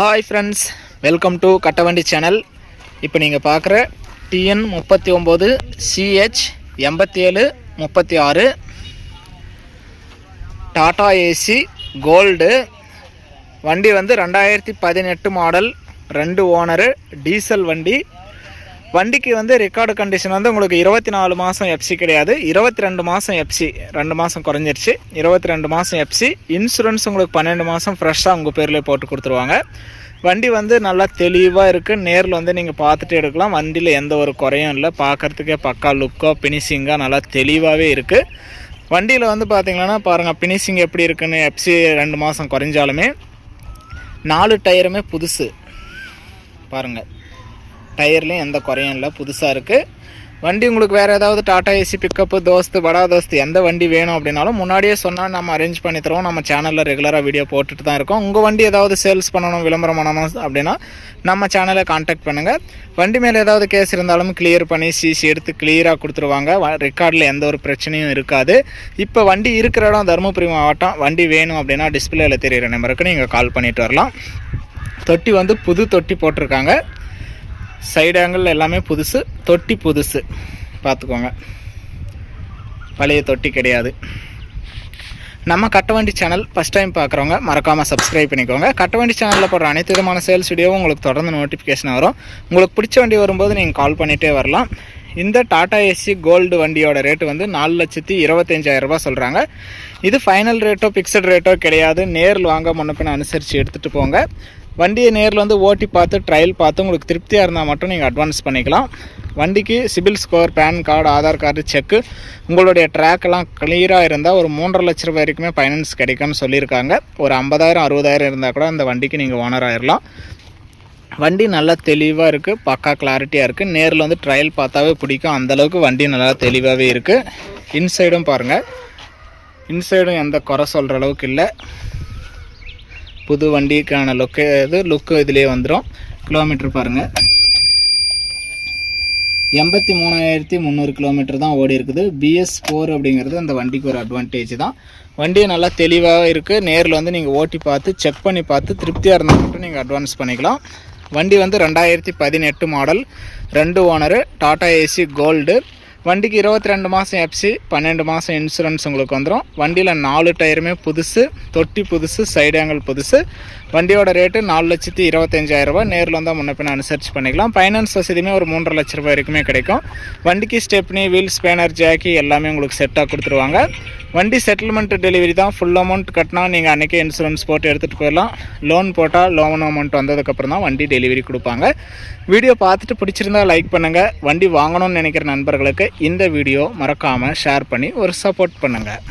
Hi friends welcome to Kattavandi channel இப்போ நீங்கள் பார்க்குற டிஎன் முப்பத்தி ஒம்பது சிஹெச் எண்பத்தி ஏழு முப்பத்தி ஆறு டாடா ஏசி கோல்டு வண்டி வந்து ரெண்டாயிரத்தி பதினெட்டு மாடல் ரெண்டு ஓனரு டீசல் வண்டி வண்டிக்கு வந்து ரெக்கார்டு கண்டிஷன் வந்து உங்களுக்கு இருபத்தி நாலு மாதம் எஃப்சி கிடையாது. இருபத்தி ரெண்டு மாதம் எஃப்சி ரெண்டு மாதம் குறைஞ்சிருச்சு. இருபத்தி ரெண்டு மாதம் எஃப்சி இன்சூரன்ஸ் உங்களுக்கு பன்னெண்டு மாதம் ஃப்ரெஷ்ஷாக உங்கள் பேர்லேயே போட்டு கொடுத்துருவாங்க. வண்டி வந்து நல்லா தெளிவாக இருக்குது நேரில் வந்து நீங்கள் பார்த்துட்டு எடுக்கலாம். வண்டியில் எந்த ஒரு குறையும் இல்லை. பார்க்குறதுக்கே பக்கா லுக்கோ ஃபினிஷிங்காக நல்லா தெளிவாகவே இருக்குது வண்டியில் வந்து பார்த்திங்கன்னா பாருங்கள் ஃபினிஷிங் எப்படி இருக்குன்னு எஃப்சி ரெண்டு மாதம் குறைஞ்சாலுமே நாலு டயருமே புதுசு. பாருங்கள் டயர்லேயும் எந்த குறையும் இல்லை புதுசாக இருக்குது வண்டி உங்களுக்கு வேறு ஏதாவது டாடா ஏசி பிக்கப்பு தோஸ்து படா தோஸ்து எந்த வண்டி வேணும் அப்படின்னாலும் முன்னாடியே சொன்னால் நம்ம அரேஞ்ச் பண்ணி தருவோம். நம்ம சேனலில் ரெகுலராக வீடியோ போட்டுட்டு தான் இருக்கோம். உங்கள் வண்டி ஏதாவது சேல்ஸ் பண்ணணும் விளம்பரம் பண்ணணும் அப்படின்னா நம்ம சேனலை காண்டாக்ட் பண்ணுங்கள் வண்டி மேலே ஏதாவது கேஸ் இருந்தாலும் கிளியர் பண்ணி சிசி எடுத்து கிளியராக கொடுத்துருவாங்க. ரெக்கார்டில் எந்த ஒரு பிரச்சனையும் இருக்காது. இப்போ வண்டி இருக்கிற இடம் தருமபுரி மாவட்டம். வண்டி வேணும் அப்படின்னா டிஸ்பிளேயில் தெரியிற நம்பருக்கு நீங்கள் கால் பண்ணிட்டு வரலாம். தொட்டி வந்து புது தொட்டி போட்டிருக்காங்க. சைடு ஆங்கிள் எல்லாமே புதுசு தொட்டி புதுசு. பார்த்துக்கோங்க. பழைய தொட்டி கிடையாது. நம்ம கட்டவண்டி சேனல் ஃபஸ்ட் டைம் பார்க்குறவங்க மறக்காமல் சப்ஸ்கிரைப் பண்ணிக்கோங்க. கட்டவண்டி சேனலில் போடுற அனைத்து விதமான சேல்ஸ் வீடியோவும் உங்களுக்கு தொடர்ந்து நோட்டிஃபிகேஷன் வரும். உங்களுக்கு பிடிச்ச வண்டி வரும்போது நீங்கள் கால் பண்ணிகிட்டே வரலாம். இந்த டாடா ஏசி கோல்டு வண்டியோட ரேட்டு வந்து நாலு லட்சத்தி இருபத்தஞ்சாயிரம் சொல்கிறாங்க இது ஃபைனல் ரேட்டோ ஃபிக்ஸட் ரேட்டோ கிடையாது. நேரில் வாங்க முன்னப்பின அனுசரித்து எடுத்துகிட்டு போங்க. வண்டியை நேரில் வந்து ஓட்டி பார்த்து ட்ரையல் பார்த்து உங்களுக்கு திருப்தியாக இருந்தால் மட்டும் நீங்கள் அட்வான்ஸ் பண்ணிக்கலாம். வண்டிக்கு CIBIL score PAN card Aadhaar card cheque உங்களுடைய ட்ராக்கெல்லாம் கிளியராக இருந்தால் ஒரு மூன்றரை லட்ச ரூபாய் வரைக்குமே ஃபைனான்ஸ் கிடைக்கும்னு சொல்லியிருக்காங்க. ஒரு ஐம்பதாயிரம் அறுபதாயிரம் இருந்தால் கூட அந்த வண்டிக்கு நீங்கள் ஓனர் ஆயிடலாம் வண்டி நல்லா தெளிவாக இருக்குது பக்கா கிளாரிட்டியாக இருக்குது நேரில் வந்து ட்ரையல் பார்த்தாவே பிடிக்கும். அந்தளவுக்கு வண்டி நல்லா தெளிவாகவே இருக்குது இன்சைடும் பாருங்கள் இன்சைடும் எந்த குறை சொல்கிற அளவுக்கு இல்லை. புது வண்டிக்கான லுக்கு இது லுக்கு இதுலேயே வந்துடும் கிலோமீட்டர் பாருங்கள் எண்பத்தி மூணாயிரத்தி முந்நூறு கிலோமீட்டர் தான் ஓடி இருக்குது. பிஎஸ் ஃபோர் அப்படிங்கிறது அந்த வண்டிக்கு ஒரு அட்வான்டேஜ் தான். வண்டி நல்லா தெளிவாக இருக்குது நேரில் வந்து நீங்கள் ஓட்டி பார்த்து செக் பண்ணி பார்த்து திருப்தியாக இருந்தால் மட்டும் நீங்கள் அட்வான்ஸ் பண்ணிக்கலாம். வண்டி வந்து ரெண்டாயிரத்தி பதினெட்டு மாடல் ரெண்டு ஓனரு டாடா ஏசி கோல்டு வண்டிக்கு இருபத்தி ரெண்டு மாதம் எப்சி பன்னெண்டு மாதம் இன்சூரன்ஸ் உங்களுக்கு வந்துடும் வண்டியில் நாலு டயருமே புதுசு தொட்டி புதுசு சைடு ஆங்கிள் புதுசு. வண்டியோட ரேட்டு நாலு லட்சத்தி இருபத்தஞ்சாயிரரூபா நேரில் வந்தால் முன்னப்பின் பின்ன அனுசரிச்சு பண்ணிக்கலாம். ஃபைனான்ஸ் வசதியுமே ஒரு மூன்றரை லட்ச ரூபாய் வரைக்குமே கிடைக்கும். வண்டிக்கு ஸ்டெப்னி வீல் ஸ்பேனர் ஜாக்கி எல்லாமே உங்களுக்கு செட்டாக கொடுத்துருவாங்க. வண்டி செட்டில்மெண்ட் டெலிவரி தான். ஃபுல் அமௌண்ட் கட்டினா நீங்கள் அன்றைக்கே இன்சூரன்ஸ் போட்டு எடுத்துகிட்டு போயிடலாம். லோன் போட்டால் லோன் அமௌண்ட் வந்ததுக்கப்புறம் தான் வண்டி டெலிவரி கொடுப்பாங்க. வீடியோ பார்த்துட்டு பிடிச்சிருந்தா லைக் பண்ணுங்கள் வண்டி வாங்கணும்னு நினைக்கிற நண்பர்களுக்கு இந்த வீடியோ மறக்காமல் ஷேர் பண்ணி ஒரு சப்போர்ட் பண்ணுங்கள்